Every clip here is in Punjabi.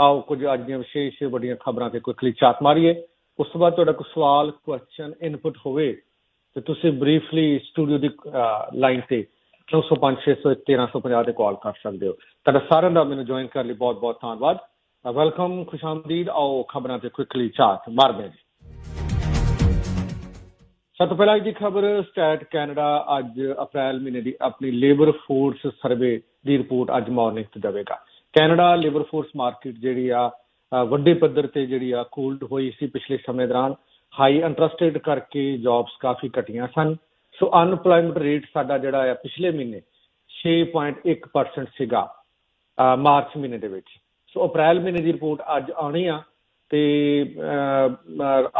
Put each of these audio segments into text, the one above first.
ਆਓ ਕੁਝ ਅੱਜ ਦੀਆਂ ਵਿਸ਼ੇਸ਼ ਵੱਡੀਆਂ ਖਬਰਾਂ ਤੇ ਕੁਇਕਲੀ ਝਾਤ ਮਾਰੀਏ। ਉਸ ਤੋਂ ਬਾਅਦ ਤੁਹਾਡਾ ਕੋਈ ਸਵਾਲ ਕੁਐਸਚਨ ਇਨਪੁਟ ਹੋਵੇ, ਤੇ ਤੁਸੀਂ ਬਰੀਫਲੀ ਸਟੂਡੀਓ ਦੀ ਲਾਈਨ ਤੇ 905-601-1350 ਤੇ ਕਾਲ ਕਰ ਸਕਦੇ ਹੋ। ਤੁਹਾਡਾ ਸਾਰਿਆਂ ਦਾ ਮੈਨੂੰ ਜੁਆਇਨ ਕਰਨ ਲਈ ਬਹੁਤ ਬਹੁਤ ਧੰਨਵਾਦ। ਵੈਲਕਮ ਖੁਸ਼ਾਮਦੀਦ। ਆਓ ਖਬਰਾਂ ਤੇ ਕੁਇਕਲੀ ਝਾਤ ਮਾਰਦੇ ਜੀ। ਸਭ ਤੋਂ ਪਹਿਲਾਂ ਦੀ ਖਬਰ, ਸਟੈਟ ਕੈਨੇਡਾ ਅੱਜ ਅਪ੍ਰੈਲ ਮਹੀਨੇ ਦੀ ਆਪਣੀ ਲੇਬਰ ਫੋਰਸ ਸਰਵੇ ਦੀ ਰਿਪੋਰਟ ਅੱਜ ਮਾਰਨਿੰਗ ਤੇ ਦੇਵੇਗਾ। ਕੈਨੇਡਾ ਲੇਬਰ ਫੋਰਸ ਮਾਰਕੀਟ ਜਿਹੜੀ ਆ ਵੱਡੇ ਪੱਧਰ ਤੇ ਜਿਹੜੀ ਆ ਕੂਲਡ ਹੋਈ ਸੀ ਪਿਛਲੇ ਸਮੇਂ ਦੌਰਾਨ। ਹਾਈ ਇੰਟਰਸਟ ਕਰਕੇ ਜੌਬਸ ਕਾਫੀ ਘਟੀਆਂ ਸਨ। ਸੋ ਅਨਪਲਾਈਮੈਂਟ ਰੇਟ ਸਾਡਾ ਜਿਹੜਾ ਆ ਪਿਛਲੇ ਮਹੀਨੇ 6.1% ਸੀਗਾ ਮਾਰਚ ਮਹੀਨੇ ਦੇ ਵਿੱਚ। ਸੋ ਅਪ੍ਰੈਲ ਮਹੀਨੇ ਦੀ ਰਿਪੋਰਟ ਅੱਜ ਆਉਣੀ ਆ ਤੇ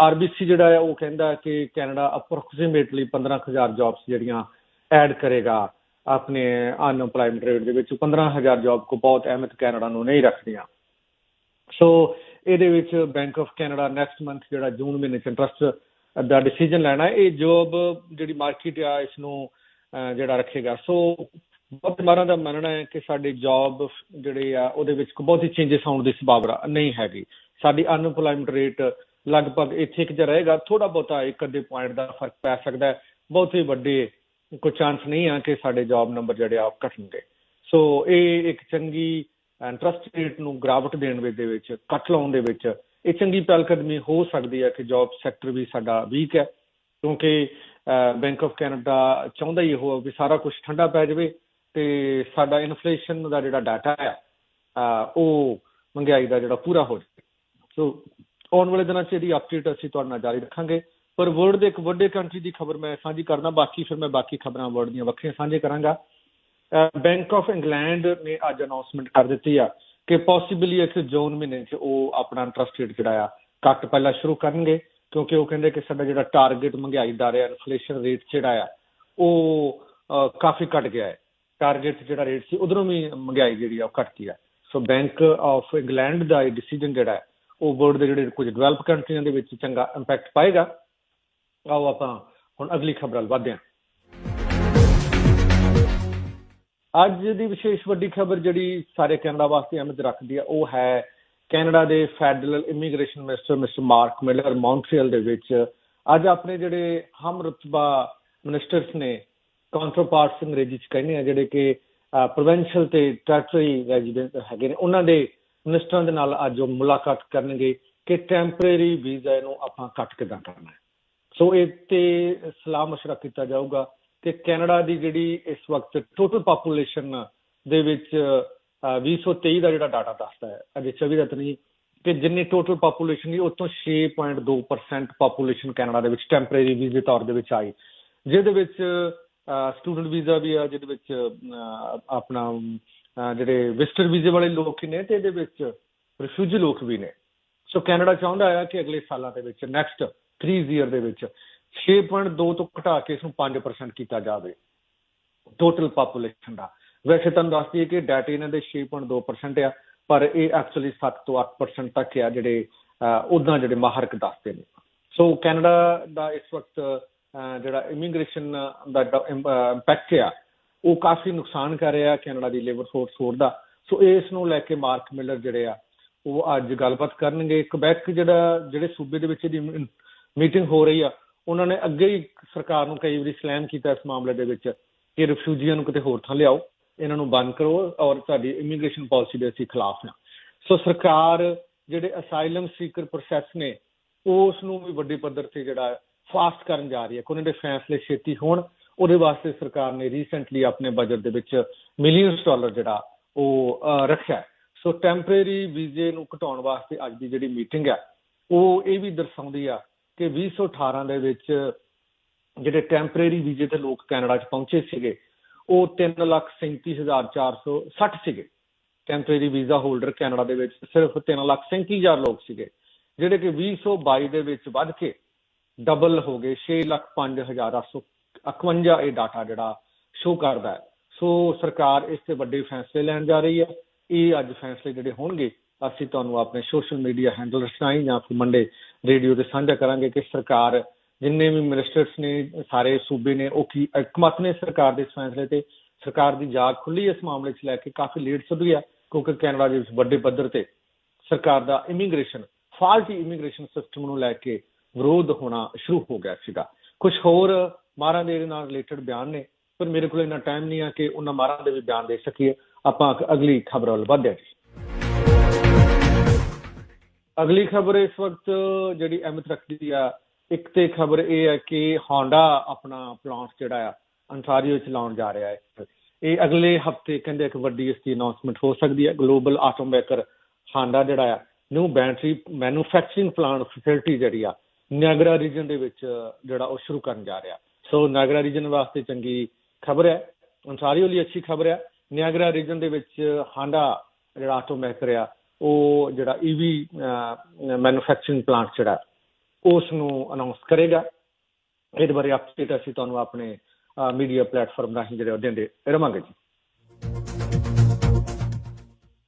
ਆਰਬੀਸੀ ਜਿਹੜਾ ਆ, ਉਹ ਕਹਿੰਦਾ ਕਿ ਕੈਨੇਡਾ ਅਪਰੋਕਸੀਮੇਟਲੀ 15000 ਜੌਬਸ ਜਿਹੜੀਆਂ ਐਡ ਕਰੇਗਾ। ਆਪਣੇ ਅਨਪਲਾਈਮੈਂਟ ਰੇਟ ਦੇ ਵਿੱਚ 15000 ਜੌਬ ਕੋ ਬਹੁਤ ਅਹਿਮੀਅਤ ਕੈਨੇਡਾ ਨੂੰ ਨਹੀਂ ਰੱਖਦੀਆਂ। ਸੋ ਇਹਦੇ ਵਿੱਚ Bank of Canada next month ਜਿਹੜਾ ਜੂਨ ਮਹੀਨੇ ਚ ਇੰਟਰਸਟ ਦਾ ਡਿਸੀਜਨ ਲੈਣਾ ਇਹ ਜੌਬ ਜਿਹੜੀ ਮਾਰਕੀਟ ਆ ਇਸ ਨੂੰ ਜਿਹੜਾ ਰੱਖੇਗਾ। ਸੋ ਬਹੁਤ ਮਾਰਾਂ ਦਾ ਮੰਨਣਾ ਹੈ ਕਿ ਸਾਡੀ ਜੌਬ ਜਿਹੜੇ ਆ, ਉਹਦੇ ਵਿੱਚ ਬਹੁਤ ਹੀ ਚੇਂਜਸ ਆਉਣ ਦੀ ਸੰਭਾਵਨਾ ਨਹੀਂ ਹੈਗੀ। ਸਾਡੀ ਅਨਪਲਾਈਮੈਂਟ ਰੇਟ ਲਗਭਗ ਇੱਥੇ ਇੱਕ ਜਿਹਾ ਰਹੇਗਾ ਥੋੜਾ ਬਹੁਤਾ ਇੱਕ ਅੱਧੇ ਪੁਆਇੰਟ ਦਾ ਫ਼ਰਕ ਪੈ ਸਕਦਾ ਹੈ, ਬਹੁਤ ਹੀ ਵੱਡੇ ਕੋਈ ਚਾਂਸ ਨਹੀਂ ਆ ਕਿ ਸਾਡੇ ਜੌਬ ਨੰਬਰ ਜਿਹੜੇ ਆ ਘਟਣਗੇ। ਸੋ ਇਹ ਇੱਕ ਚੰਗੀ ਇੰਟਰਸਟ ਰੇਟ ਨੂੰ ਗ੍ਰਾਵਟ ਦੇਣ ਦੇ ਵਿੱਚ ਕੱਟ ਲਾਉਣ ਦੇ ਵਿੱਚ ਇਹ ਚੰਗੀ ਪਹਿਲਕਦਮੀ ਹੋ ਸਕਦੀ ਹੈ ਕਿ ਜੌਬ ਸੈਕਟਰ ਵੀ ਸਾਡਾ ਵੀਕ ਹੈ। ਕਿਉਂਕਿ ਬੈਂਕ ਆਫ ਕੈਨੇਡਾ ਚਾਹੁੰਦਾ ਹੀ ਉਹ ਵੀ ਸਾਰਾ ਕੁਝ ਠੰਡਾ ਪੈ ਜਾਵੇ ਤੇ ਸਾਡਾ ਇਨਫਲੇਸ਼ਨ ਦਾ ਜਿਹੜਾ ਡਾਟਾ ਹੈ ਉਹ ਮਹਿੰਗਾਈ ਦਾ ਜਿਹੜਾ ਪੂਰਾ ਹੋ ਜਾਵੇ। ਸੋ ਆਉਣ ਵਾਲੇ ਦਿਨਾਂ 'ਚ ਇਹਦੀ ਅਪਡੇਟ ਅਸੀਂ ਤੁਹਾਡੇ ਨਾਲ ਜਾਰੀ ਰੱਖਾਂਗੇ। ਪਰ ਵਰਲਡ ਦੇ ਇੱਕ ਵੱਡੇ ਕੰਟਰੀ ਦੀ ਖਬਰ ਮੈਂ ਸਾਂਝੀ ਕਰਦਾ, ਬਾਕੀ ਫਿਰ ਮੈਂ ਬਾਕੀ ਖਬਰਾਂ ਵਰਲਡ ਦੀਆਂ ਵੱਖਰੀਆਂ ਸਾਂਝੇ ਕਰਾਂਗਾ। ਬੈਂਕ ਆਫ ਇੰਗਲੈਂਡ ਨੇ ਅੱਜ ਅਨਾਉਂਸਮੈਂਟ ਕਰ ਦਿੱਤੀ ਆ ਕਿ ਪੋਸੀਬਲੀ ਇੱਕ ਜੂਨ ਮਹੀਨੇ 'ਚ ਉਹ ਆਪਣਾ ਇੰਟਰਸਟ ਰੇਟ ਜਿਹੜਾ ਆ ਕੱਟ ਪਹਿਲਾਂ ਸ਼ੁਰੂ ਕਰਨਗੇ, ਕਿਉਂਕਿ ਉਹ ਕਹਿੰਦੇ ਕਿ ਸਾਡਾ ਜਿਹੜਾ ਟਾਰਗੇਟ ਮਹਿੰਗਾਈ ਦਾ ਰਿਹਾ ਇਨਫਲੇਸ਼ਨ ਰੇਟ ਜਿਹੜਾ ਆ, ਉਹ ਕਾਫੀ ਘਟ ਗਿਆ ਹੈ। ਟਾਰਗੇਟ ਜਿਹੜਾ ਰੇਟ ਸੀ, ਉਧਰੋਂ ਵੀ ਮਹਿੰਗਾਈ ਜਿਹੜੀ ਆ ਉਹ ਘਟ ਗਈ ਹੈ ਸੋ ਬੈਂਕ ਆਫ ਇੰਗਲੈਂਡ ਦਾ ਇਹ ਡਿਸੀਜਨ ਜਿਹੜਾ ਹੈ, ਉਹ ਵਰਲਡ ਦੇ ਜਿਹੜੇ ਕੁਝ ਡਿਵੈਲਪ ਕੰਟਰੀਆਂ ਦੇ ਵਿੱਚ ਚੰਗਾ ਇੰਪੈਕਟ ਪਾਏਗਾ। ਆਓ ਆਪਾਂ ਹੁਣ ਅਗਲੀ ਖਬਰ ਵੱਲ ਵਧਦੇ ਹਾਂ। ਅੱਜ ਦੀ ਵਿਸ਼ੇਸ਼ ਵੱਡੀ ਖਬਰ ਜਿਹੜੀ ਸਾਰੇ ਕੈਨੇਡਾ ਵਾਸਤੇ ਅਹਿਮੀਅਤ ਰੱਖਦੀ ਹੈ ਉਹ ਹੈ ਕੈਨੇਡਾ ਦੇ federal immigration minister, mister Mark Miller, Montreal ਦੇ ਵਿੱਚ। ਅੱਜ ਆਪਣੇ ਜਿਹੜੇ ਹਮ ਰਤਬਾ ਮਿਨਿਸਟਰਸ ਨੇ ਕਾਉਂਟਰਪਾਰਟਸ ਅੰਗਰੇਜ਼ੀ ਚ ਕਹਿੰਦੇ ਆ, ਜਿਹੜੇ ਕਿ ਪ੍ਰੋਵਿੰਸ਼ੀਅਲ ਤੇ ਟੈਰੀਟਰੀ ਰੈਜ਼ੀਡੈਂਟ ਹੈਗੇ ਨੇ, ਉਹਨਾਂ ਦੇ ਮਿਨਿਸਟਰਾਂ ਦੇ ਨਾਲ ਅੱਜ ਉਹ ਮੁਲਾਕਾਤ ਕਰਨਗੇ ਕਿ ਟੈਂਪਰੇਰੀ ਵੀਜ਼ਾ ਨੂੰ ਆਪਾਂ ਕੱਟ ਕਿਦਾਂ ਕਰਨਾ ਹੈ। ਸੋ ਇਹ ਤੇ ਸਲਾਹ مشورہ ਕੀਤਾ ਜਾਊਗਾ ਕਿ ਕੈਨੇਡਾ ਦੀ ਜਿਹੜੀ ਇਸ ਵਕਤ ਟੋਟਲ ਪੋਪੂਲੇਸ਼ਨ ਦੇ ਵਿੱਚ 2023 ਦਾ ਜਿਹੜਾ ਡਾਟਾ ਦੱਸਦਾ ਹੈ ਅਜੇ 24 ਦਾ ਤਾਂ ਨਹੀਂ ਕਿ ਜਿੰਨੀ ਟੋਟਲ ਪੋਪੂਲੇਸ਼ਨ ਦੀ ਉਤੋਂ 6.2% ਪੋਪੂਲੇਸ਼ਨ ਕੈਨੇਡਾ ਦੇ ਵਿੱਚ ਟੈਂਪਰੇਰੀ ਵੀਜ਼ੇ ਤੌਰ ਦੇ ਵਿੱਚ ਆਈ ਜਿਹਦੇ ਵਿੱਚ ਸਟੂਡੈਂਟ ਵੀਜ਼ਾ ਵੀ ਆ ਜਿਹਦੇ ਵਿੱਚ ਆਪਣਾ ਜਿਹੜੇ ਵਿਜ਼ਟਰ ਵੀਜ਼ੇ ਵਾਲੇ ਲੋਕ ਨੇ ਤੇ ਇਹਦੇ ਵਿੱਚ ਰਿਫਿਊਜੀ ਲੋਕ ਵੀ ਨੇ ਸੋ ਕੈਨੇਡਾ ਚਾਹੁੰਦਾ ਹੈ ਕਿ ਅਗਲੇ ਸਾਲਾਂ ਦੇ ਵਿੱਚ ਨੈਕਸਟ 3 ਈਅਰ ਦੇ ਵਿੱਚ 6.2 ਤੋਂ ਘਟਾ ਕੇ ਇਸ ਨੂੰ 5% ਕੀਤਾ ਜਾਵੇ ਟੋਟਲ ਪੋਪੂਲੇਸ਼ਨ ਦਾ। ਵੈਸੇ ਤੁਹਾਨੂੰ ਦੱਸ ਦਈਏ ਕਿ ਡਾਟਾ ਇਹਨਾਂ ਦੇ 6.2% ਆ, ਪਰ ਇਹ ਐਕਚੁਅਲੀ 7 ਤੋਂ 8% ਤੱਕ ਆ ਜਿਹੜੇ ਉਦਾਂ ਜਿਹੜੇ ਮਾਹਰਕ ਦੱਸਦੇ ਨੇ। ਸੋ ਕੈਨੇਡਾ ਦਾ ਇਸ ਵਕਤ ਜਿਹੜਾ ਇਮੀਗ੍ਰੇਸ਼ਨ ਦਾ ਇੰਪੈਕਟ ਆ, ਉਹ ਕਾਫੀ ਨੁਕਸਾਨ ਕਰ ਰਿਹਾ ਕੈਨੇਡਾ ਦੀ ਲੇਬਰ ਫੋਰਸ ਹੋਰ ਦਾ। ਸੋ ਇਸ ਨੂੰ ਲੈ ਕੇ ਮਾਰਕ ਮਿਲਰ ਜਿਹੜੇ ਆ, ਉਹ ਅੱਜ ਗੱਲਬਾਤ ਕਰਨਗੇ। ਕਬੈਕ ਜਿਹੜਾ, ਜਿਹੜੇ ਸੂਬੇ ਦੇ ਵਿੱਚ ਇਹਦੀ ਮੀਟਿੰਗ ਹੋ ਰਹੀ ਆ। ਉਹਨਾਂ ਨੇ ਅੱਗੇ ਹੀ ਸਰਕਾਰ ਨੂੰ ਕਈ ਵਾਰੀ ਸਲੈਮ ਕੀਤਾ ਇਸ ਮਾਮਲੇ ਦੇ ਵਿੱਚ ਕਿ ਰਿਫਿਊਜੀਆਂ ਨੂੰ ਕਿਤੇ ਹੋਰ ਥਾਂ ਲਿਆਓ, ਇਹਨਾਂ ਨੂੰ ਬੰਦ ਕਰੋ ਔਰ ਸਾਡੀ ਇਮੀਗ੍ਰੇਸ਼ਨ ਪਾਲਿਸੀ ਦੇ ਅਸੀਂ ਖਿਲਾਫ ਹਾਂ ਸੋ ਸਰਕਾਰ ਜਿਹੜੇ ਅਸਾਈਲਮ ਸੀਕਰ ਪ੍ਰੋਸੈਸ ਨੇ, ਉਸ ਨੂੰ ਵੀ ਵੱਡੇ ਪੱਧਰ ਤੇ ਜਿਹੜਾ ਫਾਸਟ ਕਰਨ ਜਾ ਰਹੀ ਹੈ। ਕੋਈ ਦੇ ਫੈਸਲੇ ਛੇਤੀ ਹੋਣ, ਉਹਦੇ ਵਾਸਤੇ ਸਰਕਾਰ ਨੇ ਰੀਸੈਂਟਲੀ ਆਪਣੇ ਬਜਟ ਦੇ ਵਿੱਚ ਮਿਲੀਅਨਸ ਡਾਲਰ ਜਿਹੜਾ ਉਹ ਰੱਖਿਆ ਸੋ ਟੈਂਪਰੇਰੀ ਵੀਜ਼ੇ ਨੂੰ ਘਟਾਉਣ ਵਾਸਤੇ ਅੱਜ ਦੀ ਜਿਹੜੀ ਮੀਟਿੰਗ ਹੈ, ਉਹ ਇਹ ਵੀ ਦਰਸਾਉਂਦੀ ਆ ਕਿ 2018 ਦੇ ਵਿੱਚ ਜਿਹੜੇ ਟੈਂਪਰੇਰੀ ਵੀਜ਼ੇ ਤੇ ਲੋਕ ਕੈਨੇਡਾ 'ਚ ਪਹੁੰਚੇ ਸੀਗੇ, ਉਹ 337460 ਸੀਗੇ। ਟੈਂਪਰੇਰੀ ਵੀਜ਼ਾ ਹੋਲਡਰ ਕੈਨੇਡਾ ਦੇ ਵਿੱਚ ਸਿਰਫ 303000 ਲੋਕ ਸੀਗੇ, ਜਿਹੜੇ ਕਿ 2022 ਦੇ ਵਿੱਚ ਵੱਧ ਕੇ ਡਬਲ ਹੋ ਗਏ 605851 ਇਹ ਡਾਟਾ ਜਿਹੜਾ ਸ਼ੋ ਕਰਦਾ ਹੈ। ਸੋ ਸਰਕਾਰ ਇਸ ਤੇ ਵੱਡੇ ਫੈਸਲੇ ਲੈਣ ਜਾ ਰਹੀ ਹੈ। ਇਹ ਅੱਜ ਫੈਸਲੇ ਜਿਹੜੇ ਹੋਣਗੇ, ਅਸੀਂ ਤੁਹਾਨੂੰ ਆਪਣੇ ਸੋਸ਼ਲ ਮੀਡੀਆ ਹੈਂਡਲਰਸ ਰਾਹੀਂ ਜਾਂ ਫਿਰ ਮੰਡੇ ਰੇਡੀਓ ਤੇ ਸਾਂਝਾ ਕਰਾਂਗੇ ਕਿ ਸਰਕਾਰ, ਜਿੰਨੇ ਵੀ ਮਿਨਿਸਟਰਸ ਨੇ, ਸਾਰੇ ਸੂਬੇ ਨੇ, ਉਹ ਕੀ ਇਕਮਤ ਨੇ ਸਰਕਾਰ ਦੇ ਇਸ ਫੈਸਲੇ ਤੇ? ਸਰਕਾਰ ਦੀ ਜਾਗ ਖੁੱਲੀ ਇਸ ਮਾਮਲੇ 'ਚ ਲੈ ਕੇ ਕਾਫੀ ਲੇਟ ਸਦੂਆ ਕਿਉਂਕਿ ਕੈਨੇਡਾ ਦੇ ਵਿੱਚ ਵੱਡੇ ਪੱਧਰ ਤੇ ਸਰਕਾਰ ਦਾ ਇਮੀਗ੍ਰੇਸ਼ਨ ਫਾਲਟੀ ਇਮੀਗ੍ਰੇਸ਼ਨ ਸਿਸਟਮ ਨੂੰ ਲੈ ਕੇ ਵਿਰੋਧ ਹੋਣਾ ਸ਼ੁਰੂ ਹੋ ਗਿਆ ਸੀਗਾ। ਕੁਝ ਹੋਰ ਮਾਰਾਂ ਦੇ ਨਾਲ ਰਿਲੇਟਡ ਬਿਆਨ ਨੇ, ਪਰ ਮੇਰੇ ਕੋਲ ਇੰਨਾ ਟਾਈਮ ਨਹੀਂ ਆ ਕਿ ਉਹਨਾਂ ਮਾਰਾਂ ਦੇ ਵੀ ਬਿਆਨ ਦੇ ਸਕੀਏ। ਆਪਾਂ ਅਗਲੀ ਖਬਰ ਵੱਲ ਵਧਦੇ ਹਾਂ ਜੀ। ਅਗਲੀ ਖਬਰ ਇਸ ਵਕਤ ਜਿਹੜੀ ਅਹਿਮਤ ਰੱਖਦੀ ਆ, ਇੱਕ ਤੇ ਖਬਰ ਇਹ ਹੈ ਕਿ Honda ਆਪਣਾ ਪਲਾਂਟ ਜਿਹੜਾ ਆ ਅੰਟਾਰੀਓ ਚ ਜਾ ਰਿਹਾ ਹੈ। ਇਹ ਅਗਲੇ ਹਫ਼ਤੇ ਕਹਿੰਦੇ ਇੱਕ ਵੱਡੀ ਇਸ ਦੀ ਅਨਾਉਂਸਮੈਂਟ ਹੋ ਸਕਦੀ ਹੈ। ਗਲੋਬਲ ਆਟੋਮੇਕਰ Honda ਜਿਹੜਾ ਆ new battery manufacturing plant facility ਜਿਹੜੀ ਆ ਨਿਆਗਰਾ ਰੀਜਨ ਦੇ ਵਿੱਚ ਜਿਹੜਾ ਉਹ ਸ਼ੁਰੂ ਕਰਨ ਜਾ ਰਿਹਾ। ਸੋ ਨਾਗਰਾ ਰੀਜਨ ਵਾਸਤੇ ਚੰਗੀ ਖਬਰ ਹੈ। ਅੰਟਾਰੀਓ ਲਈ ਅੱਛੀ ਖਬਰ ਹੈ। ਨਿਆਗਰਾ ਰੀਜਨ ਦੇ ਵਿੱਚ ਹਾਂਡਾ ਜਿਹੜਾ ਆਟੋਮੇਕਰ ਆ ਉਹ ਜਿਹੜਾ ਈਵੀ ਮੈਨੂਫੈਕਚਰਿੰਗ ਪਲਾਂਟ ਜਿਹੜਾ ਉਸ ਨੂੰ ਅਨਾਉਂਸ ਕਰੇਗਾ। ਇਹਦੇ ਬਾਰੇ ਅਪਡੇਟ ਅਸੀਂ ਤੁਹਾਨੂੰ ਆਪਣੇ ਮੀਡੀਆ ਪਲੇਟਫਾਰਮ ਰਾਹੀਂ ਜਿਹੜੇ ਦਿੰਦੇ ਰਵਾਂਗੇ ਜੀ।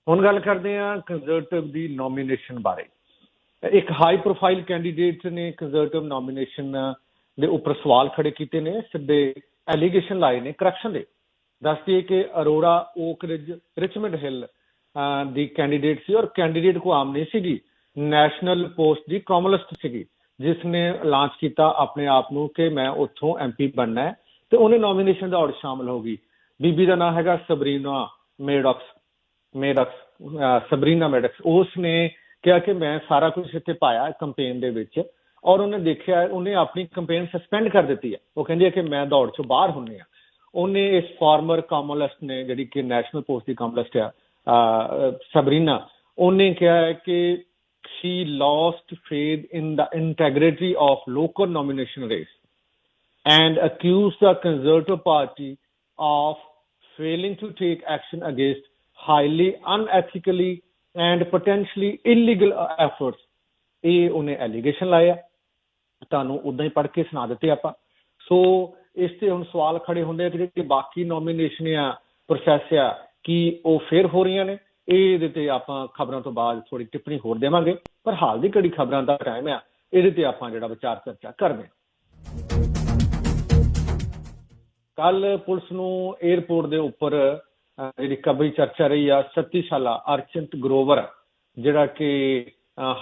ਹੁਣ ਗੱਲ ਕਰਦੇ ਹਾਂ ਕੰਜ਼ਰਵੇਟਿਵ ਦੀ ਨੋਮੀਨੇਸ਼ਨ ਬਾਰੇ। ਇੱਕ ਹਾਈ ਪ੍ਰੋਫਾਈਲ ਕੈਂਡੀਡੇਟ ਨੇ ਕੰਜ਼ਰਵੇਟਿਵ ਨੋਮੀਨੇਸ਼ਨ ਦੇ ਉੱਪਰ ਸਵਾਲ ਖੜੇ ਕੀਤੇ ਨੇ, ਸਿੱਧੇ ਐਲੀਗੇਸ਼ਨ ਲਾਏ ਨੇ ਕਰਪਸ਼ਨ ਦੇ। ਦੱਸਦੀ ਕਿ ਅਰੋੜਾ ਓਕਰਿਜ ਰਿਚਮੰਡ ਹਿੱਲ ਦੀ ਕੈਂਡੀਡੇਟ ਸੀ ਔਰ ਕੈਂਡੀਡੇਟ ਕੋਈ ਆਮ ਨਹੀਂ ਸੀਗੀ। ਨੈਸ਼ਨਲ ਪੋਸਟ ਦੀ ਕਮਲਿਸਟ ਸੀਗੀ, ਜਿਸ ਨੇ ਲਾਂਚ ਕੀਤਾ ਆਪਣੇ ਆਪ ਨੂੰ ਕਿ ਮੈਂ ਉੱਥੋਂ ਐਮਪੀ ਬਣਨਾ ਹੈ। ਤੇ ਉਹਨੇ ਨੋਮੀਨੇਸ਼ਨ ਦੌੜ ਸ਼ਾਮਿਲ ਹੋ ਗਈ। ਬੀਬੀ ਦਾ ਨਾਂ ਹੈਗਾ ਸਬਰੀਨਾ ਮੇਡੋਕਸ ਮੇਡਕਸ ਸਬਰੀਨਾ ਮੇਡਕਸ ਉਸਨੇ ਕਿਹਾ ਕਿ ਮੈਂ ਸਾਰਾ ਕੁਝ ਇੱਥੇ ਪਾਇਆ ਕੈਂਪੇਨ ਦੇ ਵਿੱਚ ਔਰ ਉਹਨੇ ਦੇਖਿਆ, ਉਹਨੇ ਆਪਣੀ ਕੈਂਪੇਨ ਸਸਪੈਂਡ ਕਰ ਦਿੱਤੀ ਹੈ। ਉਹ ਕਹਿੰਦੀ ਹੈ ਕਿ ਮੈਂ ਦੌੜ ਚੋਂ ਬਾਹਰ ਹੁੰਨੀ ਆ ਉਹਨੇ ਇਸ ਫਾਰਮਰ ਕਾਮਲਿਸਟ ਨੇ ਜਿਹੜੀ ਕਿ ਨੈਸ਼ਨਲ ਪੋਸਟ ਦੀ ਕਾਮਲਿਸਟ ਆ ਸਬਰੀਨਾ ਉਹਨੇ ਕਿਹਾ ਹੈ ਕਿ she lost faith in the integrity of local nomination race and accused the Conservative Party of failing to take action against highly unethically and potentially illegal efforts ਇਹ ਉਹਨੇ ਐਲੀਗੇਸ਼ਨ ਲਾਇਆ ਤੁਹਾਨੂੰ ਉਦਾਂ ਹੀ ਪੜ੍ਹ ਕੇ ਸੁਣਾ ਦਿੱਤੇ ਆਪਾਂ ਸੋ ਇਸ ਤੇ ਹੁਣ ਸਵਾਲ ਖੜੇ ਹੁੰਦੇ ਆ ਕਿ ਜਿਹੜੀ ਬਾਕੀ ਨੋਮੀਨੇਸ਼ਨ ਆ ਪ੍ਰੋਸੈਸ ਆ ਕਿ ਉਹ ਫੇਰ ਹੋ ਰਹੀਆਂ ਨੇ, ਇਹਦੇ ਤੇ ਆਪਾਂ ਖਬਰਾਂ ਤੋਂ ਬਾਅਦ ਥੋੜੀ ਟਿੱਪਣੀ ਹੋਰ ਦੇਵਾਂਗੇ, ਪਰ ਹਾਲ ਦੀ ਘੜੀ ਖਬਰਾਂ ਦਾ ਟਾਈਮ ਆ, ਇਹਦੇ ਤੇ ਆਪਾਂ ਜਿਹੜਾ ਵਿਚਾਰ ਚਰਚਾ ਕਰਦੇ ਹਾਂ। ਕੱਲ ਪੁਲਿਸ ਨੂੰ 에어ਪੋਰਟ ਦੇ ਉੱਪਰ ਜਿਹੜੀ ਕਬਰੀ ਚਰਚਾ ਰਹੀ ਆ 37 ਸਾਲਾ ਅਰਚਿੰਤ ਗਰੋਵਰ, ਜਿਹੜਾ ਕਿ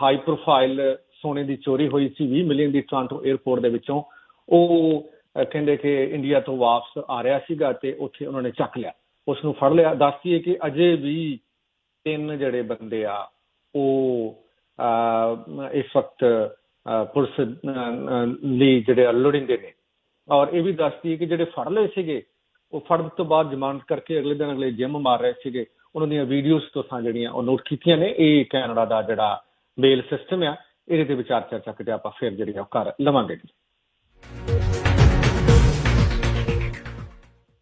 ਹਾਈ ਪ੍ਰੋਫਾਈਲ ਸੋਨੇ ਦੀ ਚੋਰੀ ਹੋਈ ਸੀ 20 ਮਿਲੀਅਨ ਦੀ ਟ੍ਰਾਂਟੋ 에어ਪੋਰਟ ਦੇ ਵਿੱਚੋਂ, ਉਹ ਕਹਿੰਦੇ ਕਿ ਇੰਡੀਆ ਤੋਂ ਵਾਪਸ ਆ ਰਿਹਾ ਸੀਗਾ ਤੇ ਉੱਥੇ ਉਹਨਾਂ ਨੇ ਚੱਕ ਲਿਆ। ਉਸ ਨੂੰ ਫੜ ਲਿਆ। ਦੱਸਦੀਏ ਕਿ ਅਜੇ ਵੀ ਤਿੰਨ ਜਿਹੜੇ ਬੰਦੇ ਆ, ਉਹ ਇਸ ਵਕਤ ਪੁਲਿਸ ਲਈ ਜਿਹੜੇ ਲੋੜਿੰਦੇ ਨੇ। ਔਰ ਇਹ ਵੀ ਦੱਸਦੀ ਹੈ ਕਿ ਜਿਹੜੇ ਫੜ ਲਏ ਸੀਗੇ, ਉਹ ਫੜਨ ਤੋਂ ਬਾਅਦ ਜ਼ਮਾਨਤ ਕਰਕੇ ਅਗਲੇ ਦਿਨ ਅਗਲੇ ਜਿਮ ਮਾਰ ਰਹੇ ਸੀਗੇ। ਉਹਨਾਂ ਦੀਆਂ ਵੀਡੀਓਜ਼ ਤੋਂ ਜਿਹੜੀਆਂ ਉਹ ਨੋਟ ਕੀਤੀਆਂ ਨੇ। ਇਹ ਕੈਨੇਡਾ ਦਾ ਜਿਹੜਾ ਬੇਲ ਸਿਸਟਮ ਆ, ਇਹਦੇ ਤੇ ਵਿਚਾਰ ਚਰਚਾ ਕਿਤੇ ਆਪਾਂ ਫਿਰ ਜਿਹੜੀ ਉਹ ਕਰ ਲਵਾਂਗੇ। ਜੀ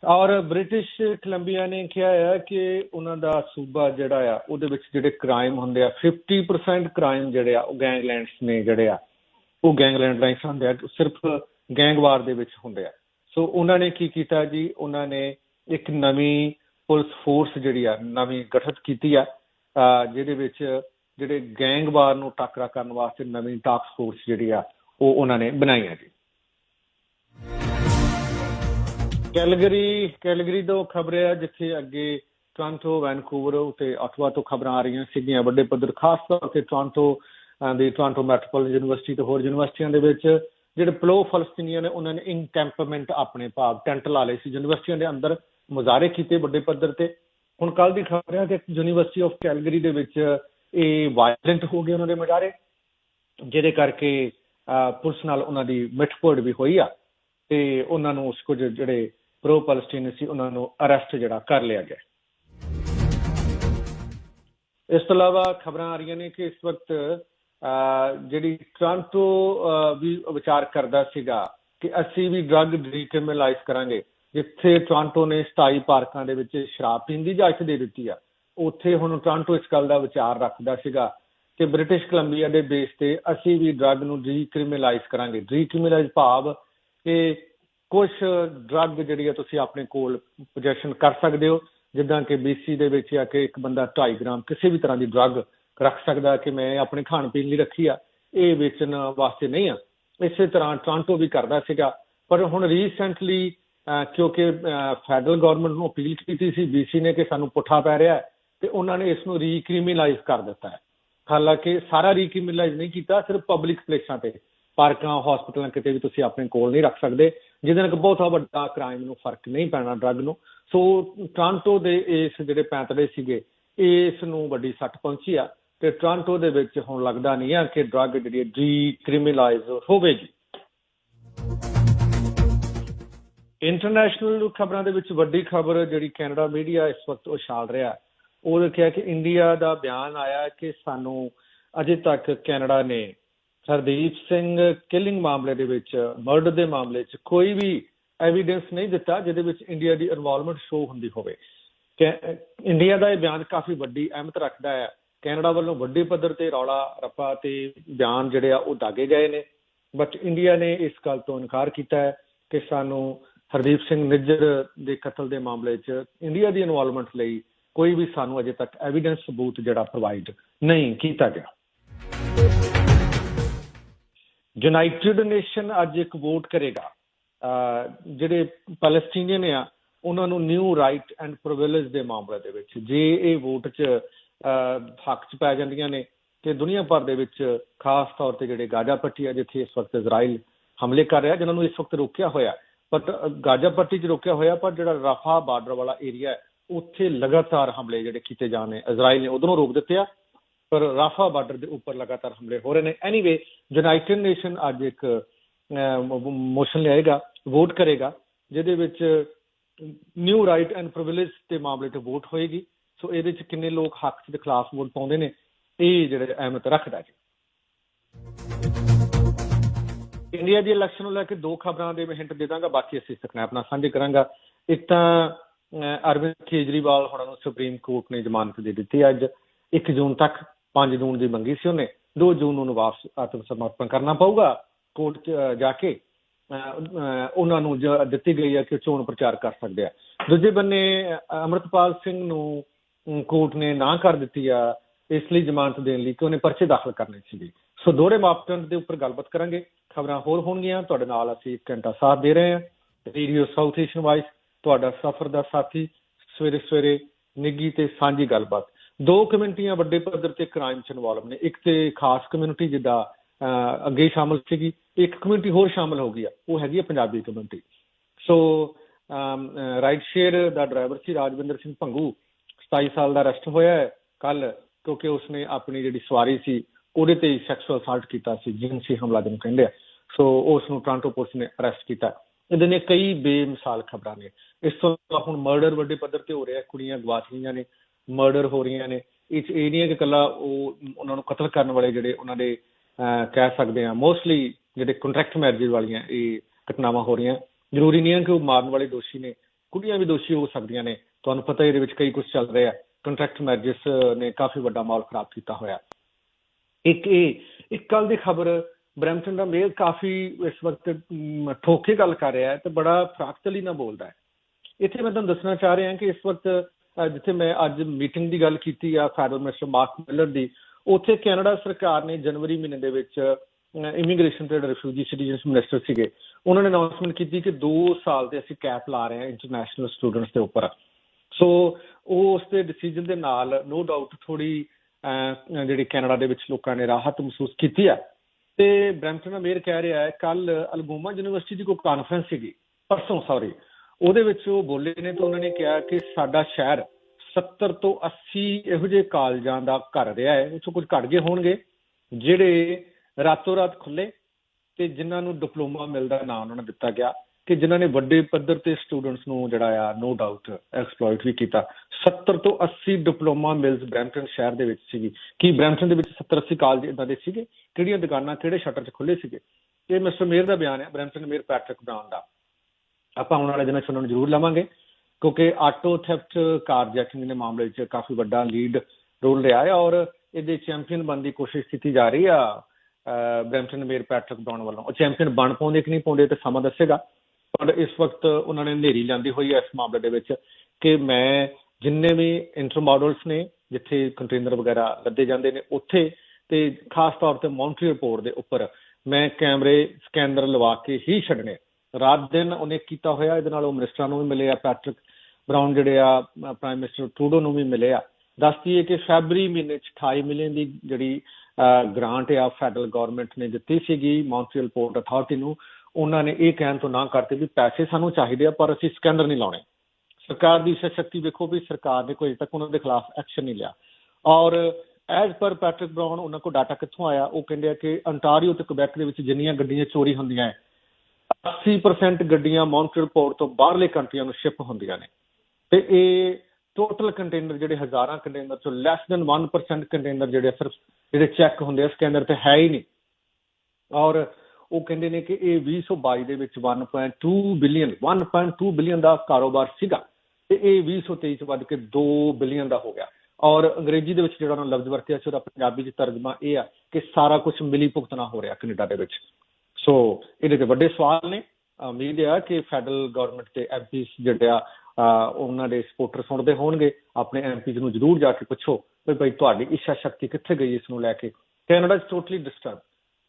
ਔਰ ਬ੍ਰਿਟਿਸ਼ ਕੋਲੰਬੀਆ ਨੇ ਕਿਹਾ ਹੈ ਕਿ ਉਹਨਾਂ ਦਾ ਸੂਬਾ ਜਿਹੜਾ ਆ, ਉਹਦੇ ਵਿੱਚ ਜਿਹੜੇ ਕ੍ਰਾਈਮ ਹੁੰਦੇ ਆ 50% ਕ੍ਰਾਈਮ ਜਿਹੜੇ ਆ, ਉਹ ਗੈਂਗਲੈਂਡਸ ਨੇ ਜਿਹੜੇ ਆ, ਉਹ ਗੈਂਗਲੈਂਡ ਰਾਈਂ ਹੁੰਦੇ ਆ, ਸਿਰਫ ਗੈਂਗਵਾਰ ਦੇ ਵਿੱਚ ਹੁੰਦੇ ਆ। ਸੋ ਉਹਨਾਂ ਨੇ ਕੀ ਕੀਤਾ ਜੀ? ਉਹਨਾਂ ਨੇ ਇੱਕ ਨਵੀਂ ਪੁਲਿਸ ਫੋਰਸ ਜਿਹੜੀ ਆ, ਨਵੀਂ ਗਠਿਤ ਕੀਤੀ ਆ ਜਿਹਦੇ ਵਿੱਚ ਜਿਹੜੇ ਗੈਂਗਵਾਰ ਨੂੰ ਟੱਕਰਾ ਕਰਨ ਵਾਸਤੇ ਨਵੀਂ ਟਾਸਕ ਫੋਰਸ ਜਿਹੜੀ ਆ, ਉਹ ਉਹਨਾਂ ਨੇ ਬਣਾਈ ਆ ਜੀ। ਕੈਲਗਰੀ ਕੈਲਗਰੀ ਤੋਂ ਖਬਰ ਹੈ ਜਿੱਥੇ ਅੱਗੇ ਟੋਰਾਂਟੋ, ਵੈਨਕੂਵਰ ਤੇ ਆਟਵਾ ਤੋਂ ਖਬਰਾਂ ਆ ਰਹੀਆਂ ਸੀਗੀਆਂ। ਵੱਡੇ ਪੱਧਰ ਖਾਸ ਤੌਰ ਤੇ ਟੋਰਾਂਟੋ ਦੀ ਟੋਰਾਂਟੋ ਮੈਟਰੋਪੋਲੀਟਨ ਯੂਨੀਵਰਸਿਟੀ ਤੇ ਹੋਰ ਯੂਨੀਵਰਸਿਟੀਆਂ ਦੇ ਵਿੱਚ ਜਿਹੜੇ ਪਲੋ ਫਲਸਤੀਨੀਆਂ ਨੇ, ਉਹਨਾਂ ਨੇ ਇਨਕੈਂਪਮੈਂਟ ਆਪਣੇ ਭਾਵ ਟੈਂਟ ਲਾ ਲਏ ਸੀ। ਯੂਨੀਵਰਸਿਟੀਆਂ ਦੇ ਅੰਦਰ ਮੁਜ਼ਾਹਰੇ ਕੀਤੇ ਵੱਡੇ ਪੱਧਰ ਤੇ। ਹੁਣ ਕੱਲ ਦੀ ਖਬਰ ਹੈ ਕਿ ਯੂਨੀਵਰਸਿਟੀ ਆਫ ਕੈਲਗਰੀ ਦੇ ਵਿੱਚ ਇਹ ਵਾਇਲੈਂਟ ਹੋ ਗਏ ਉਹਨਾਂ ਦੇ ਮੁਜ਼ਾਹਰੇ, ਜਿਹਦੇ ਕਰਕੇ ਪੁਲਿਸ ਨਾਲ ਉਹਨਾਂ ਦੀ ਮਿੱਠਪੋੜ ਵੀ ਹੋਈ ਆ। ਤੇ ਉਹਨਾਂ ਨੂੰ ਉਸ ਕੁਝ ਜਿਹੜੇ ਪ੍ਰੋ ਪੈਲਸਟੀਨ ਸੀ, ਉਹਨਾਂ ਨੂੰ ਅਰੈਸਟ ਜਿਹੜਾ ਕਰ ਲਿਆ ਗਿਆ। ਇਸ ਤੋਂ ਇਲਾਵਾ ਖਬਰਾਂ ਆ ਰਹੀਆਂ ਨੇ ਕਿ ਇਸ ਵਕਤ ਜਿਹੜੀ ਟ੍ਰਾਂਟੋ ਵੀ ਵਿਚਾਰ ਕਰਦਾ ਸੀਗਾ ਕਿ ਅਸੀਂ ਵੀ ਡਰੱਗ ਡੀਕ੍ਰਿਮੀਨਲਾਈਜ਼ ਕਰਾਂਗੇ, ਜਿੱਥੇ ਟ੍ਰਾਂਟੋ ਨੇ 27 ਪਾਰਕਾਂ ਦੇ ਵਿੱਚ ਸ਼ਰਾਬ ਪੀਣ ਦੀ ਇਜਾਜ਼ਤ ਦੇ ਦਿੱਤੀ ਆ, ਉੱਥੇ ਹੁਣ ਟ੍ਰਾਂਟੋ ਇਸ ਗੱਲ ਦਾ ਵਿਚਾਰ ਰੱਖਦਾ ਸੀਗਾ ਕਿ ਬ੍ਰਿਟਿਸ਼ ਕੋਲੰਬੀਆ ਦੇ ਬੇਸ ਤੇ ਅਸੀਂ ਵੀ ਡਰੱਗ ਨੂੰ ਡੀਕ੍ਰਿਮੀਨਲਾਈਜ਼ ਕਰਾਂਗੇ। ਡੀਕ੍ਰਿਮੀਨਲਾਈਜ਼ ਭਾਵ ਕਿ ਕੁਛ ਡਰੱਗ ਜਿਹੜੀ ਆ ਤੁਸੀਂ ਆਪਣੇ ਕੋਲ ਪੋਜੈਸ਼ਨ ਕਰ ਸਕਦੇ ਹੋ, ਜਿੱਦਾਂ ਕਿ BC ਦੇ ਵਿੱਚ ਆ ਕਿ ਇੱਕ ਬੰਦਾ ਢਾਈ ਗ੍ਰਾਮ ਕਿਸੇ ਵੀ ਤਰ੍ਹਾਂ ਦੀ ਡਰੱਗ ਰੱਖ ਸਕਦਾ ਕਿ ਮੈਂ ਆਪਣੇ ਖਾਣ ਪੀਣ ਲਈ ਰੱਖੀ ਆ, ਇਹ ਵੇਚਣ ਵਾਸਤੇ ਨਹੀਂ ਆ। ਇਸੇ ਤਰ੍ਹਾਂ ਟ੍ਰਾਂਟੋ ਵੀ ਕਰਦਾ ਸੀਗਾ, ਪਰ ਹੁਣ ਰੀਸੈਂਟਲੀ ਕਿਉਂਕਿ ਫੈਡਰਲ ਗਵਰਨਮੈਂਟ ਨੂੰ ਅਪੀਲ ਕੀਤੀ ਸੀ BC ਨੇ ਕਿ ਸਾਨੂੰ ਪੁੱਠਾ ਪੈ ਰਿਹਾ ਤੇ ਉਹਨਾਂ ਨੇ ਇਸ ਨੂੰ ਰੀਕ੍ਰਿਮੀਨਲਾਈਜ਼ ਕਰ ਦਿੱਤਾ ਹੈ। ਹਾਲਾਂਕਿ ਸਾਰਾ ਰੀਕ੍ਰਿਮੀਨਲਾਈਜ਼ ਨਹੀਂ ਕੀਤਾ, ਸਿਰਫ ਪਬਲਿਕ ਪਲੇਸਾਂ ਤੇ। ਪਾਰਕਾਂ ਹਸਪਤਾਲਾਂ ਕਿਤੇ ਵੀ ਤੁਸੀਂ ਆਪਣੇ ਕੋਲ ਨਹੀਂ ਰੱਖ ਸਕਦੇ, ਜਿਹਦੇ ਨਾਲ ਇੱਕ ਬਹੁਤ ਵੱਡਾ ਕ੍ਰਾਈਮ ਨੂੰ ਫ਼ਰਕ ਨਹੀਂ ਪੈਣਾ ਡਰੱਗ ਨੂੰ। ਸੋ ਟ੍ਰਾਂਟੋ ਦੇ ਇਸ ਜਿਹੜੇ ਪੈਂਤੜੇ ਸੀਗੇ, ਇਸ ਨੂੰ ਵੱਡੀ ਸੱਟ ਪਹੁੰਚੀ ਆ ਤੇ ਟ੍ਰਾਂਟੋ ਦੇ ਵਿੱਚ ਹੁਣ ਲੱਗਦਾ ਨਹੀਂ ਆ ਕਿ ਡਰੱਗ ਜਿਹੜੀ ਡੀਕ੍ਰਿਮੀਨਲਾਈਜ਼ ਹੋਵੇਗੀ। ਇੰਟਰਨੈਸ਼ਨਲ ਖਬਰਾਂ ਦੇ ਵਿੱਚ ਵੱਡੀ ਖਬਰ ਜਿਹੜੀ ਕੈਨੇਡਾ ਮੀਡੀਆ ਇਸ ਵਕਤ ਉਛਾਲ ਰਿਹਾ। ਉਹ ਦੇਖਿਆ ਕਿ ਇੰਡੀਆ ਦਾ ਬਿਆਨ ਆਇਆ ਕਿ ਸਾਨੂੰ ਅਜੇ ਤੱਕ ਕੈਨੇਡਾ ਨੇ ਹਰਦੀਪ ਸਿੰਘ ਕਿਲਿੰਗ ਮਾਮਲੇ ਦੇ ਵਿੱਚ, ਮਰਡਰ ਦੇ ਮਾਮਲੇ 'ਚ ਕੋਈ ਵੀ ਐਵੀਡੈਂਸ ਨਹੀਂ ਦਿੱਤਾ ਜਿਹਦੇ ਵਿੱਚ ਇੰਡੀਆ ਦੀ ਇਨਵੋਲਵਮੈਂਟ ਸ਼ੋ ਹੁੰਦੀ ਹੋਵੇ। ਇੰਡੀਆ ਦਾ ਇਹ ਬਿਆਨ ਕਾਫੀ ਵੱਡੀ ਅਹਿਮਤ ਰੱਖਦਾ ਹੈ। ਕੈਨੇਡਾ ਵੱਲੋਂ ਵੱਡੇ ਪੱਧਰ ਤੇ ਰੌਲਾ ਰੱਪਾ ਤੇ ਬਿਆਨ ਜਿਹੜੇ ਆ ਉਹ ਦਾਗੇ ਗਏ ਨੇ। ਬਟ ਇੰਡੀਆ ਨੇ ਇਸ ਗੱਲ ਤੋਂ ਇਨਕਾਰ ਕੀਤਾ ਹੈ ਕਿ ਸਾਨੂੰ ਹਰਦੀਪ ਸਿੰਘ ਨਿੱਜਰ ਦੇ ਕਤਲ ਦੇ ਮਾਮਲੇ 'ਚ ਇੰਡੀਆ ਦੀ ਇਨਵੋਲਵਮੈਂਟ ਲਈ ਕੋਈ ਵੀ ਸਾਨੂੰ ਅਜੇ ਤੱਕ ਐਵੀਡੈਂਸ ਸਬੂਤ ਜਿਹੜਾ ਪ੍ਰੋਵਾਈਡ ਨਹੀਂ ਕੀਤਾ ਗਿਆ। ਯੂਨਾਈਟਿਡ ਨੇਸ਼ਨ ਅੱਜ ਇੱਕ ਵੋਟ ਕਰੇਗਾ। ਜਿਹੜੇ ਪੈਲਸਟੀਨੀਅਨ ਆ, ਉਹਨਾਂ ਨੂੰ ਨਿਊ ਰਾਈਟ ਐਂਡ ਪ੍ਰਿਵਿਲੇਜ ਦੇ ਮਾਮਲੇ ਦੇ ਵਿੱਚ, ਜੇ ਇਹ ਵੋਟ 'ਚ ਹੱਕ 'ਚ ਪੈ ਜਾਂਦੀਆਂ ਨੇ, ਤੇ ਦੁਨੀਆ ਭਰ ਦੇ ਵਿੱਚ ਖਾਸ ਤੌਰ ਤੇ ਜਿਹੜੇ ਗਾਜ਼ਾ ਪੱਟੀ ਆ, ਜਿੱਥੇ ਇਸ ਵਕਤ ਇਜ਼ਰਾਈਲ ਹਮਲੇ ਕਰ ਰਿਹਾ, ਜਿਨ੍ਹਾਂ ਨੂੰ ਇਸ ਵਕਤ ਰੋਕਿਆ ਹੋਇਆ ਬਟ ਗਾਜ਼ਾ ਪੱਟੀ 'ਚ ਰੋਕਿਆ ਹੋਇਆ, ਪਰ ਜਿਹੜਾ ਰਫਾ ਬਾਰਡਰ ਵਾਲਾ ਏਰੀਆ ਉੱਥੇ ਲਗਾਤਾਰ ਹਮਲੇ ਜਿਹੜੇ ਕੀਤੇ ਜਾਣੇ ਇਜ਼ਰਾਈਲ ਨੇ ਉਧਰੋਂ ਰੋਕ ਦਿੱਤੇ ਆ ਪਰ ਰਾਫਾ ਬਾਰਡਰ ਦੇ ਉੱਪਰ ਲਗਾਤਾਰ ਹਮਲੇ ਹੋ ਰਹੇ ਨੇ। ਐਨੀਵੇ ਯੂਨਾਈਟਿਡ ਨੇਸ਼ਨ ਅੱਜ ਇੱਕ ਮੋਸ਼ਨ ਲਿਆਏਗਾ ਵੋਟ ਕਰੇਗਾ, ਜਿਹਦੇ ਵਿੱਚ ਨਿਊ ਰਾਈਟ ਐਂਡ ਪ੍ਰਿਵਿਲੇਜ ਦੇ ਮਾਮਲੇ ਤੇ ਵੋਟ ਹੋਏਗੀ। ਸੋ ਇਹਦੇ ਵਿੱਚ ਕਿੰਨੇ ਲੋਕ ਹੱਕ ਦੇ ਖਿਲਾਫ ਵੋਟ ਪਾਉਂਦੇ ਨੇ, ਇਹ ਜਿਹੜੇ ਅਹਿਮਤ ਰੱਖਦਾ ਜੀ। ਇੰਡੀਆ ਦੀ ਇਲੈਕਸ਼ਨ ਨੂੰ ਲੈ ਕੇ ਦੋ ਖਬਰਾਂ ਦੇ ਮੈਂ ਹਿੰਟ ਦੇ ਦਾਂਗਾ, ਬਾਕੀ ਅਸੀਂ ਸਨੈਪ ਨਾਲ ਸਾਂਝੇ ਕਰਾਂਗਾ। ਇੱਕ ਤਾਂ ਅਰਵਿੰਦ ਕੇਜਰੀਵਾਲ ਹੁਣਾਂ ਨੂੰ ਸੁਪਰੀਮ ਕੋਰਟ ਨੇ ਜ਼ਮਾਨਤ ਦੇ ਦਿੱਤੀ ਅੱਜ 1 ਜੂਨ ਤੱਕ। 5 ਜੂਨ ਦੀ ਮੰਗੀ ਸੀ ਉਹਨੇ 2 ਜੂਨ ਨੂੰ ਵਾਪਸ ਆਤਮ ਸਮਰਪਣ ਕਰਨਾ ਪਊਗਾ, ਕੋਰਟ 'ਚ ਜਾ ਕੇ ਉਹਨਾਂ ਨੂੰ ਦਿੱਤੀ ਗਈ ਹੈ ਕਿ ਚੋਣ ਪ੍ਰਚਾਰ ਕਰ ਸਕਦੇ ਆ। ਦੂਜੇ ਬੰਨੇ ਅਮਰਤਪਾਲ ਸਿੰਘ ਨੂੰ ਕੋਰਟ ਨੇ ਨਾ ਕਰ ਦਿੱਤੀ ਆ, ਇਸ ਲਈ ਜ਼ਮਾਨਤ ਦੇਣ ਲਈ ਕਿ ਉਹਨੇ ਪਰਚੇ ਦਾਖਲ ਕਰਨੇ ਸੀਗੇ। ਸੋ ਦੋਹਰੇ ਮਾਪਦੰਡ ਦੇ ਉੱਪਰ ਗੱਲਬਾਤ ਕਰਾਂਗੇ। ਖਬਰਾਂ ਹੋਰ ਹੋਣਗੀਆਂ, ਤੁਹਾਡੇ ਨਾਲ ਅਸੀਂ ਇੱਕ ਘੰਟਾ ਸਾਥ ਦੇ ਰਹੇ ਹਾਂ। ਰੇਡੀਓ ਸਾਊਥ ਏਸ਼ੀਅਨ ਵਾਇਸ ਤੁਹਾਡਾ ਸਫ਼ਰ ਦਾ ਸਾਥੀ ਸਵੇਰੇ ਸਵੇਰੇ ਨਿੱਗੀ ਤੇ ਸਾਂਝੀ ਗੱਲਬਾਤ। ਦੋ ਕਮਿਊਨਿਟੀਆਂ ਵੱਡੇ ਪੱਧਰ ਤੇ ਕ੍ਰਾਈਮ ਚ ਇਨਵੋਲਵ ਨੇ। ਇੱਕ ਤੇ ਖਾਸ ਕਮਿਊਨਿਟੀ ਜਿੱਦਾਂ ਅੱਗੇ ਸ਼ਾਮਲ ਸੀਗੀ, ਇੱਕ ਕਮਿਊਨਿਟੀ ਹੋਰ ਸ਼ਾਮਲ ਹੋ ਗਈ ਆ, ਉਹ ਹੈਗੀ ਆ Punjabi community. So ride share ਦਾ ਡਰਾਈਵਰ ਸੀ ਰਾਜਵਿੰਦਰ ਸਿੰਘ ਭੰਗੂ। 27 ਸਾਲ ਦਾ ਅਰੈਸਟ ਹੋਇਆ ਹੈ ਕੱਲ ਕਿਉਂਕਿ ਉਸਨੇ ਆਪਣੀ ਜਿਹੜੀ ਸਵਾਰੀ ਸੀ, ਉਹਦੇ ਤੇ ਸੈਕਸੁਅਲ ਅਸਾਲਟ ਕੀਤਾ ਸੀ ਜਿੰਸੀ ਹਮਲਾ ਜਿਹਨੂੰ ਕਹਿੰਦੇ ਆ। ਸੋ ਉਸ ਨੂੰ ਟ੍ਰਾਂਟੋ ਪੁਲਿਸ ਨੇ ਅਰੈਸਟ ਕੀਤਾ। ਇਹਦੇ ਨੇ ਕਈ ਬੇਮਿਸਾਲ ਖਬਰਾਂ ਨੇ। ਇਸ ਤੋਂ ਹੁਣ ਮਰਡਰ ਵੱਡੇ ਪੱਧਰ ਤੇ ਹੋ ਰਿਹਾ ਕੁੜੀਆਂ ਗਵਾਚ ਗਈਆਂ ਨੇ। ਮਰਡਰ ਹੋ ਰਹੀਆਂ ਨੇ। ਇਸ ਇਹ ਨਹੀਂ ਹੈ ਕਿ ਇਕੱਲਾ ਉਹ ਉਹਨਾਂ ਨੂੰ ਕਤਲ ਕਰਨ ਵਾਲੇ ਜਿਹੜੇ ਉਹਨਾਂ ਦੇ ਕਹਿ ਸਕਦੇ ਆ ਮੋਸਟਲੀ ਜਿਹੜੇ ਕੰਟਰੈਕਟ ਮੈਰਿਜ ਵਾਲੀਆਂ ਇਹ ਘਟਨਾਵਾਂ ਹੋ ਰਹੀਆਂ। ਜ਼ਰੂਰੀ ਨਹੀਂ ਹੈ ਕਿ ਉਹ ਮਾਰਨ ਵਾਲੇ ਦੋਸ਼ੀ ਨੇ, ਕੁੜੀਆਂ ਵੀ ਦੋਸ਼ੀ ਹੋ ਸਕਦੀਆਂ ਨੇ। ਤੁਹਾਨੂੰ ਪਤਾ ਇਹਦੇ ਵਿੱਚ ਕਈ ਕੁਝ ਚੱਲ ਰਿਹਾ ਕੰਟਰੈਕਟ ਮੈਰਿਜਸ ਨੇ ਕਾਫੀ ਵੱਡਾ ਮਾਹੌਲ ਖਰਾਬ ਕੀਤਾ ਹੋਇਆ। ਇੱਕ ਇਹ, ਇੱਕ ਕੱਲ ਦੀ ਖਬਰ ਬ੍ਰੈਂਪਟਨ ਦਾ ਮੇਅਰ ਕਾਫੀ ਇਸ ਵਕਤ ਠੋਕੇ ਗੱਲ ਕਰ ਰਿਹਾ ਹੈ ਤੇ ਬੜਾ ਫਰਾਕਚਲੀ ਨਾਲ ਬੋਲਦਾ ਹੈ। ਇੱਥੇ ਮੈਂ ਤੁਹਾਨੂੰ ਦੱਸਣਾ ਚਾਹ ਰਿਹਾ ਕਿ ਇਸ ਵਕਤ ਜਿੱਥੇ ਮੈਂ ਅੱਜ ਮੀਟਿੰਗ ਦੀ ਗੱਲ ਕੀਤੀ ਆ ਫੈਡਰਲ ਮਿਨਿਸਟਰ ਮਾਰਕ ਮਿਲਰ ਦੀ, ਉੱਥੇ ਕੈਨੇਡਾ ਸਰਕਾਰ ਨੇ ਜਨਵਰੀ ਮਹੀਨੇ ਦੇ ਵਿੱਚ ਇਮੀਗ੍ਰੇਸ਼ਨ ਤੇ ਰਿਫਿਊਜੀ ਸਿਟੀਜ਼ਨਸ ਮਿਨਿਸਟਰ ਸੀਗੇ। ਉਹਨਾਂ ਨੇ ਅਨਾਉਂਸਮੈਂਟ ਕੀਤੀ ਕਿ 2 ਸਾਲ ਤੇ ਅਸੀਂ ਕੈਪ ਲਾ ਰਹੇ ਹਾਂ ਇੰਟਰਨੈਸ਼ਨਲ ਸਟੂਡੈਂਟਸ ਦੇ ਉੱਪਰ। ਸੋ ਉਹ ਉਸ ਦੇ ਡਿਸੀਜਨ ਦੇ ਨਾਲ ਨੋ ਡਾਊਟ ਥੋੜੀ ਜਿਹੜੀ ਕੈਨੇਡਾ ਦੇ ਵਿੱਚ ਲੋਕਾਂ ਨੇ ਰਾਹਤ ਮਹਿਸੂਸ ਕੀਤੀ ਆ। ਤੇ ਬ੍ਰੈਂਪਟਨ ਦਾ ਕਹਿ ਰਿਹਾ ਹੈ ਕੱਲ ਅਲਗੋਮਾ ਯੂਨੀਵਰਸਿਟੀ ਦੀ ਕੋਈ ਕਾਨਫਰੰਸ ਸੀਗੀ, ਪਰਸੋਂ ਸੌਰੀ ਉਹਦੇ ਵਿੱਚ ਉਹ ਬੋਲੇ ਨੇ ਤਾਂ ਉਹਨਾਂ ਨੇ ਕਿਹਾ ਕਿ ਸਾਡਾ ਸ਼ਹਿਰ 70 ਤੋਂ 80 ਇਹੋ ਜਿਹੇ ਕਾਲਜਾਂ ਦਾ ਘਰ ਰਿਹਾ ਹੈ, ਉੱਥੋਂ ਕੁਝ ਘਟ ਗਏ ਹੋਣਗੇ, ਜਿਹੜੇ ਰਾਤੋਂ ਰਾਤ ਖੁੱਲੇ ਤੇ ਜਿਨ੍ਹਾਂ ਨੂੰ ਡਿਪਲੋਮਾ ਮਿਲਦਾ ਨਾਂ ਉਹਨਾਂ ਨੂੰ ਦਿੱਤਾ ਗਿਆ ਕਿ ਜਿਨ੍ਹਾਂ ਨੇ ਵੱਡੇ ਪੱਧਰ ਤੇ ਸਟੂਡੈਂਟਸ ਨੂੰ ਜਿਹੜਾ ਆ ਨੋ ਡਾਊਟ ਐਕਸਪਲੋਇਟ ਵੀ ਕੀਤਾ। 70 ਤੋਂ 80 ਡਿਪਲੋਮਾ ਮਿਲਸ ਬ੍ਰੈਂਪਟਨ ਸ਼ਹਿਰ ਦੇ ਵਿੱਚ ਸੀਗੀ। ਕੀ ਬ੍ਰੈਂਪਟਨ ਦੇ ਵਿੱਚ 70 80 ਕਾਲਜ ਇਦਾਂ ਦੇ ਸੀਗੇ? ਕਿਹੜੀਆਂ ਦੁਕਾਨਾਂ, ਕਿਹੜੇ ਸ਼ਟਰ 'ਚ ਖੁੱਲੇ ਸੀਗੇ? ਇਹ ਮਿਸਟਰ ਮੇਅਰ ਦਾ ਬਿਆਨ ਹੈ ਬ੍ਰੈਂਪਟਨ ਮੇਅਰ ਪੈਟਰਿਕ ਬ੍ਰਾਊਨ ਦਾ। ਆਪਾਂ ਆਉਣ ਵਾਲੇ ਦਿਨਾਂ 'ਚ ਉਹਨਾਂ ਨੂੰ ਜ਼ਰੂਰ ਲਵਾਂਗੇ, ਕਿਉਂਕਿ ਆਟੋ ਥੈਫਟ ਕਾਰ ਜੈਕਿੰਗ ਦੇ ਮਾਮਲੇ 'ਚ ਕਾਫੀ ਵੱਡਾ ਲੀਡ ਰੋਲ ਰਿਹਾ ਹੈ ਔਰ ਇਹਦੇ ਚੈਂਪੀਅਨ ਬਣਨ ਦੀ ਕੋਸ਼ਿਸ਼ ਕੀਤੀ ਜਾ ਰਹੀ ਆ ਬ੍ਰੈਂਪਟਨ ਮੇਅਰ ਪੈਟਰਿਕ ਬ੍ਰਾਊਨ ਵੱਲੋਂ। ਉਹ ਚੈਂਪੀਅਨ ਬਣ ਪਾਉਂਦੇ ਕਿ ਨਹੀਂ ਪਾਉਂਦੇ ਤੇ ਸਮਾਂ ਦੱਸੇਗਾ, ਪਰ ਇਸ ਵਕਤ ਉਹਨਾਂ ਨੇ ਨੇਰੀ ਜਾਂਦੀ ਹੋਈ ਹੈ ਇਸ ਮਾਮਲੇ ਦੇ ਵਿੱਚ ਕਿ ਮੈਂ ਜਿੰਨੇ ਵੀ ਇੰਟਰ ਮਾਡਲਸ ਨੇ, ਜਿੱਥੇ ਕੰਟੇਨਰ ਵਗੈਰਾ ਲੱਦੇ ਜਾਂਦੇ ਨੇ, ਉੱਥੇ ਤੇ ਖਾਸ ਤੌਰ ਤੇ ਮੌਂਟਰੀ ਰਿਪੋਰਟ ਦੇ ਉੱਪਰ ਮੈਂ ਕੈਮਰੇ ਸਕੈਨਰ ਲਵਾ ਕੇ ਹੀ ਛੱਡਣੇ ਰਾਤ ਦਿਨ ਉਹਨੇ ਕੀਤਾ ਹੋਇਆ, ਇਹਦੇ ਨਾਲ ਉਹ ਮਿਨਿਸਟਰਾਂ ਨੂੰ ਵੀ ਮਿਲੇ ਆ ਪੈਟਰਿਕ ਬ੍ਰਾਊਨ ਜਿਹੜੇ ਆ ਪ੍ਰਾਈਮ ਮਿਨਿਸਟਰ ਟਰੂਡੋ ਨੂੰ ਵੀ ਮਿਲੇ ਆ। ਦੱਸਦੀ ਹੈ ਕਿ ਫੈਬਰੀ ਮਹੀਨੇ 'ਚ 28 ਮਿਲੀਅਨ ਦੀ ਜਿਹੜੀ ਗ੍ਰਾਂਟ ਆ ਫੈਡਰਲ ਗਵਰਨਮੈਂਟ ਨੇ ਦਿੱਤੀ ਸੀਗੀ ਮੌਂਟਰੀਅਲ ਪੋਰਟ ਅਥਾਰਟੀ ਨੂੰ। ਉਹਨਾਂ ਨੇ ਇਹ ਕਹਿਣ ਤੋਂ ਨਾ ਕਰਤੇ ਵੀ ਪੈਸੇ ਸਾਨੂੰ ਚਾਹੀਦੇ ਆ, ਪਰ ਅਸੀਂ ਸਕੈਨਰ ਨਹੀਂ ਲਾਉਣੇ। ਸਰਕਾਰ ਦੀ ਸ਼ਕਤੀ ਵੇਖੋ ਵੀ ਸਰਕਾਰ ਨੇ ਕੋਈ ਅਜੇ ਤੱਕ ਉਹਨਾਂ ਦੇ ਖਿਲਾਫ ਐਕਸ਼ਨ ਨਹੀਂ ਲਿਆ। ਔਰ ਐਜ਼ ਪਰ ਪੈਟਰਿਕ ਬ੍ਰਾਊਨ ਉਹਨਾਂ ਕੋਲ ਡਾਟਾ ਕਿੱਥੋਂ ਆਇਆ? ਉਹ ਕਹਿੰਦੇ ਆ ਕਿ ਅੰਟਾਰੀਓ ਤੇ ਕੁਬੈਕ ਦੇ ਵਿੱਚ ਜਿੰਨੀਆਂ ਗੱਡੀਆਂ ਚੋਰੀ ਹੁੰਦੀਆਂ ਹੈ 80% ਗੱਡੀਆਂ ਮੌਂਟਰੀਅਲ ਪੋਰਟ ਤੋਂ ਬਾਹਰਲੇ ਕੰਟਰੀਆਂ ਨੂੰ ਸ਼ਿਪ ਹੁੰਦੀਆਂ ਨੇ। ਤੇ ਇਹ ਟੋਟਲ ਕੰਟੇਨਰ ਜਿਹੜੇ ਹਜ਼ਾਰਾਂ ਕੰਟੇਨਰ ਚੋਂ ਲੈਸ ਦਨ 1% ਕੰਟੇਨਰ ਜਿਹੜੇ ਸਿਰਫ ਜਿਹੜੇ ਚੈੱਕ ਹੁੰਦੇ ਆ ਸਕੈਨਰ ਤੇ ਹੈ ਹੀ ਨਹੀਂ। ਔਰ ਉਹ ਕਹਿੰਦੇ ਨੇ ਕਿ ਇਹ 2022 ਦੇ ਵਿੱਚ 1.2 ਬਿਲੀਅਨ 1.2 ਬਿਲੀਅਨ ਦਾ ਕਾਰੋਬਾਰ ਸੀਗਾ। ਤੇ ਇਹ 2023 ਚ ਵੱਧ ਕੇ 2 ਬਿਲੀਅਨ ਦਾ ਹੋ ਗਿਆ। ਔਰ ਅੰਗਰੇਜ਼ੀ ਦੇ ਵਿੱਚ ਜਿਹੜਾ ਉਹਨਾਂ ਲਫ਼ਜ਼ ਵਰਤਿਆ ਸੀ, ਉਹਦਾ ਪੰਜਾਬੀ ਚ ਤਰਜਮਾ ਇਹ ਆ ਕਿ ਸਾਰਾ ਕੁਝ ਮਿਲੀ ਭੁਗਤਣਾ ਹੋ ਰਿਹਾ ਕੈਨੇਡਾ ਦੇ ਵਿੱਚ। ਸੋ ਇਹਦੇ ਤੇ ਵੱਡੇ ਸਵਾਲ ਨੇ। ਉਮੀਦ ਹੈ ਕਿ ਫੈਡਰਲ ਗਵਰਨਮੈਂਟ ਤੇ ਐਮਪੀਸ ਜਿਹੜੇ ਆ ਉਹਨਾਂ ਦੇ ਸਪੋਰਟਰ ਸੁਣਦੇ ਹੋਣਗੇ। ਆਪਣੇ ਐਮਪੀਜ਼ ਨੂੰ ਜ਼ਰੂਰ ਜਾ ਕੇ ਪੁੱਛੋ ਵੀ ਭਾਈ ਤੁਹਾਡੀ ਇੱਛਾ ਸ਼ਕਤੀ ਕਿੱਥੇ ਗਈ ਇਸ ਨੂੰ ਲੈ ਕੇ। ਕੈਨੇਡਾ ਇਜ਼ ਟੋਟਲੀ ਡਿਸਟਰਬ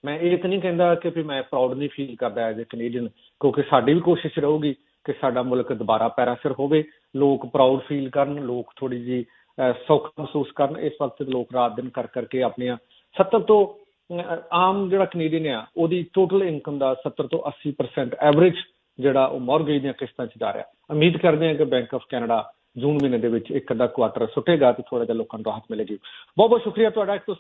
ਮੈਂ ਇਹ ਤਾਂ ਨਹੀਂ ਕਹਿੰਦਾ ਕਿ ਵੀ ਮੈਂ ਪ੍ਰਾਊਡ ਨਹੀਂ ਫੀਲ ਕਰਦਾ ਐਜ਼ ਅ ਕੈਨੇਡੀਅਨ ਕਿਉਂਕਿ ਸਾਡੀ ਵੀ ਕੋਸ਼ਿਸ਼ ਰਹੂਗੀ ਕਿ ਸਾਡਾ ਮੁਲਕ ਦੁਬਾਰਾ ਪੈਰਾ ਸਿਰ ਹੋਵੇ। ਲੋਕ ਪ੍ਰਾਊਡ ਫੀਲ ਕਰਨ, ਲੋਕ ਥੋੜੀ ਜੀ ਸੌਖ ਮਹਿਸੂਸ ਕਰਨ। ਇਸ ਵਕਤ ਲੋਕ ਰਾਤ ਦਿਨ ਕਰ ਕਰਕੇ ਆਪਣੀਆਂ 70 ਤੋਂ ਆਮ ਜਿਹੜਾ ਕੈਨੇਡੀਅਨ ਆ, ਉਹਦੀ ਟੋਟਲ ਇਨਕਮ ਦਾ 70 ਤੋਂ 80% ਐਵਰੇਜ ਜਿਹੜਾ ਉਹ ਮਾਰਗੇਜ ਦੀਆਂ ਕਿਸ਼ਤਾਂ 'ਚ ਜਾ ਰਿਹਾ। ਉਮੀਦ ਕਰਦੇ ਹਾਂ ਕਿ ਬੈਂਕ ਆਫ ਕੈਨੇਡਾ ਜੂਨ ਮਹੀਨੇ ਦੇ ਵਿੱਚ ਇੱਕ ਅੱਧਾ ਕੁਆਟਰ ਸੁੱਟੇਗਾ ਤੇ ਥੋੜਾ ਜਿਹਾ ਲੋਕਾਂ ਨੂੰ ਰਾਹਤ ਮਿਲੇਗੀ। ਬਹੁਤ ਬਹੁਤ ਸ਼ੁਕਰੀਆ ਤੁਹਾਡਾ। ਇੱਕ ਤੋਂ